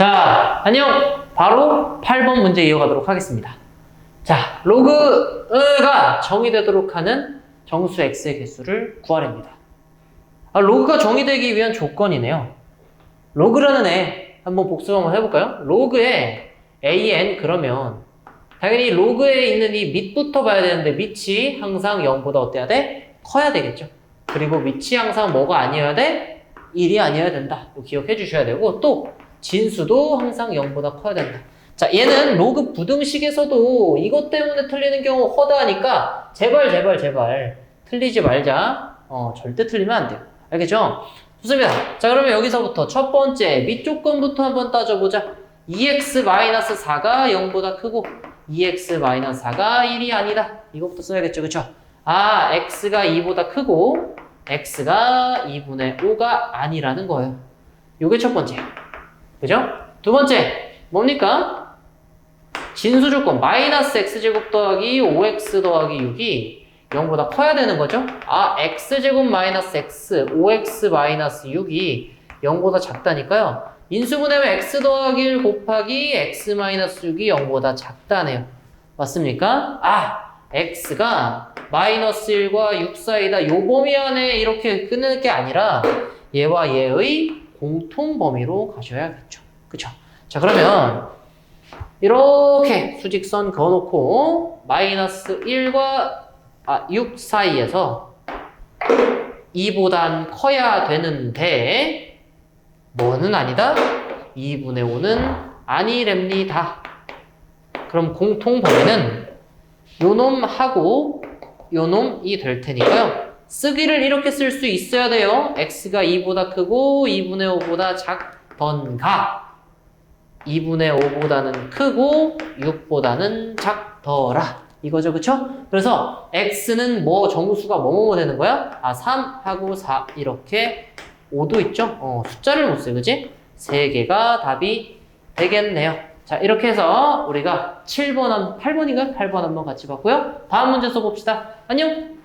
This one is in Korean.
자, 안녕. 바로 8번 문제 이어가도록 하겠습니다. 자, 로그가 정의되도록 하는 정수 x의 개수를 구하랍니다. 아, 로그가 정의되기 위한 조건이네요. 로그라는 애 한번 복습 한번 해볼까요? 로그에 an 그러면 당연히 로그에 있는 이 밑부터 봐야 되는데 밑이 항상 0보다 어때야 돼? 커야 되겠죠. 그리고 밑이 항상 뭐가 아니어야 돼? 1이 아니어야 된다. 기억해 주셔야 되고 또 진수도 항상 0보다 커야 된다. 자, 얘는 로그 부등식에서도 이것 때문에 틀리는 경우 허다하니까 제발 제발 제발 틀리지 말자. 어, 절대 틀리면 안 돼요. 알겠죠? 좋습니다. 자, 그러면 여기서부터 첫 번째 밑조건부터 한번 따져보자. 2x-4가 0보다 크고 2x-4가 1이 아니다. 이거부터 써야겠죠. 그쵸? 아, x가 2보다 크고 x가 2분의 5가 아니라는 거예요. 요게 첫 번째. 그죠? 두 번째. 뭡니까? 진수 조건 마이너스 x제곱 더하기 5x 더하기 6이 0보다 커야 되는 거죠? 아, x제곱 마이너스 x, 5x 마이너스 6이 0보다 작다니까요. 인수분해면 x 더하기 1 곱하기 x 마이너스 6이 0보다 작다네요. 맞습니까? 아, x가 마이너스 1과 6 사이다. 요 범위 안에 이렇게 끊는 게 아니라 얘와 얘의 공통 범위로 가셔야겠죠. 그쵸? 자, 그러면 이렇게 수직선 그어놓고 마이너스 1과 아, 6 사이에서 2보단 커야 되는데 뭐는 아니다? 2분의 5는 아니랍니다. 그럼 공통 범위는 요놈하고 요놈이 될 테니까요. 쓰기를 이렇게 쓸 수 있어야 돼요. x가 2보다 크고 2분의 5보다 작던가 2분의 5보다는 크고 6보다는 작더라. 이거죠, 그쵸? 그래서 x는 뭐 정수가 뭐뭐뭐 되는 거야? 아, 3하고 4 이렇게 5도 있죠? 어, 숫자를 못 써요, 그지? 세 개가 답이 되겠네요. 자, 이렇게 해서 우리가 7번, 한 8번인가요? 8번 한번 같이 봤고요. 다음 문제 써봅시다. 안녕!